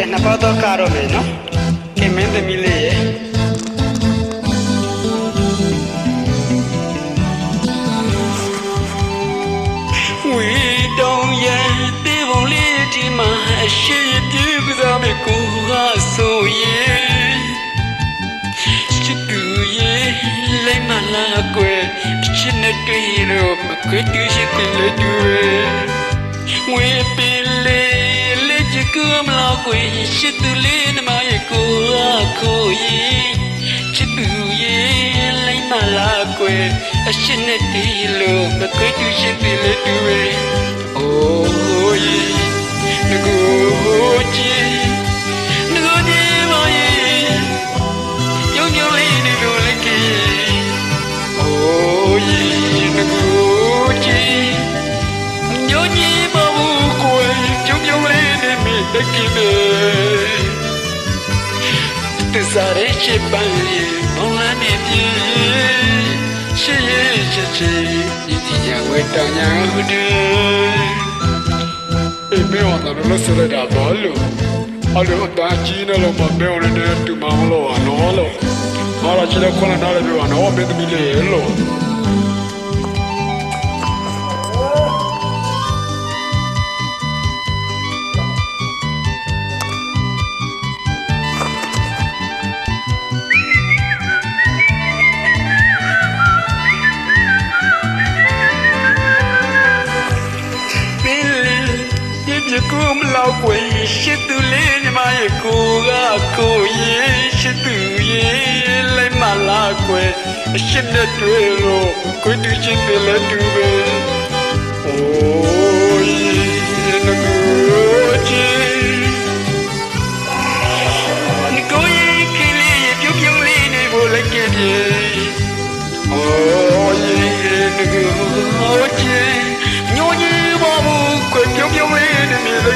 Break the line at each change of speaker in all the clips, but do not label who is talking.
ကဲနှစ်ပတ်တော့ကတော့မယ်နော်ကဲမင်းသမီးလေးရဲ့ဝီတောင်ရဲ့တေးပုံလေးဒီမှာအရှိပြေကစားမယ်ကိုဟာဆိုရဲ့ချစ်သူရဲ့လိုက်မလာကွယ်ချစ်နေတွေ့လို့မကွေးတူရှိတယ်လေတူ မလာကွယ်ချစ်သူလေးနမရဲ့ကိုဟာကိုရဲ့ချစ်သူရဲ့လိုက်မလာကွယ်အရှိနေတယ်လို့မကွေးတူရှိတယ်လေတူရဲ့ Oh yeah, nigga, yeah, nigga, like it. Te sare che bani, bon la ne bien, she she she, iti ya weta ya hudu.
အေးမင်းအောင်တော့လက်စလိုက်တာဘာလို့အဲ့လိုအတန်းကြီးနေလို့မမင်းအောင်လည်းတူမမလို့อ่ะနော်လို့ဟာလာချစ်တဲ့ခွန်းနားလည်းပြောနော်မင်းသမီးလေးလို့
ကူမလောက်ွယ်ရှိသူလေးညီမရဲ့ကိုကကိုရဲ့ရှိသူရဲ့လိုက်မလာကွယ်အရှိနဲ့တွေ့လို့ကိုတူချင်းတယ်လည်းတူပဲအိုးနကူချီနကိုရဲ့ကလေးပြုံပြုံလေးနေဖို့လည်းကြည့်ပြေ Oh yeah, nigga, oh yeah, no yeah, babu, quit your your head and the kid. This are the shit, baby. Mon let me she she yeah, we done ya bore. မင်္ဂလာပေါင်းနဲ့ပြုစုကြပါစေဗျာမင်္ဂလာရှိသောနေ့ရက်လေးများဖြစ်ပါစေလို့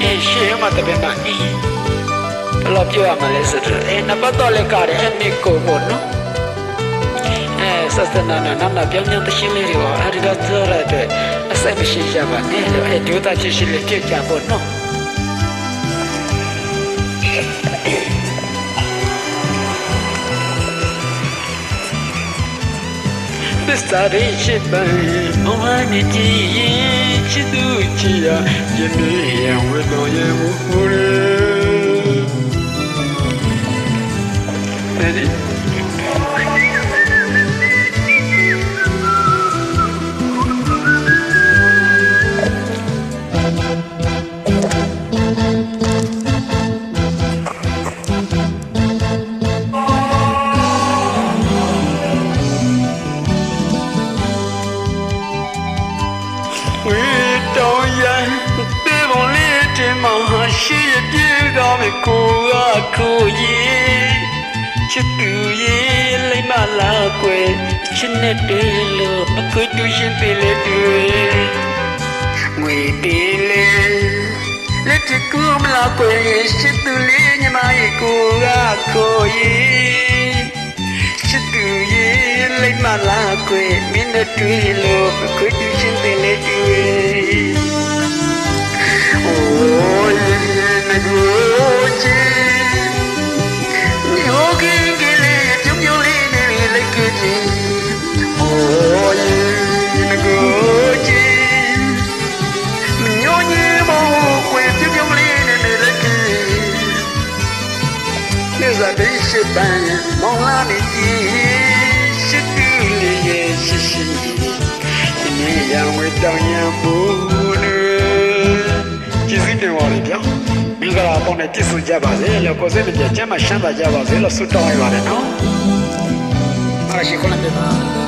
ရှင်းနေကြည့်ရှင်းပါစေလို့အေးရှေ့မှာတပည့်မအင်းဘယ်လိုပြောရမလဲဆိုတော့အေးနပတ်တော်လည်းကတယ်အမေကိုဘောနော်အဲဆက်စနာနာနာပြောင်းပြောင်းတရှင်းလေးတွေပါအဲဒီတော့ပြောရတဲ့အစိတ်မရှိရပါနဲ့လို့အဲဒုတာချစ်ရှိလေးကြည့်ကြဖို့နော်သစ္စာရိရှိပံဘဝနိ ကြည်ရင်ချစ်သူချီရာယနေ့ ဝေတော်ရဲ့မူရေအဲ့ဒီဝေတော်ရန်ပြေပုံလေးတင်မှာရှိရပြေတော်မေကိုကကိုရဲ့ချစ်သူရဲ့လိမ့်မလာကွယ်ချစ်နဲ့တည်းလို့အခွင့်တူရှင်ပြေလေတွေ့ငွေပြေလေလက်တကူမလာကွယ်ချစ်သူလေးညီမရဲ့ကိုကကိုရဲ့ချ စ်သူရဲ့လိမ့်မလာကွယ်မင်းနဲ့တွေ့လို့အခွင့်တူရှင်ပြေလေတွေ့ Oh, yeah, nagoochi. Yogi de shibanya, molani ji, shikuli ye shishi. Ini yang wedang yang bune. ကျေးဇူးတင်ပါတယ်ဗျာမင်္ဂလာပေါင်းနဲ့ပြည့်စုံကြပါစေလို့ကိုယ်စိတ်နဲ့ကြမ်းမှရှမ်းသာကြပါစေလို့ဆုတောင်းရပါတယ်နော်အားရှိခွင့်ပြုပါ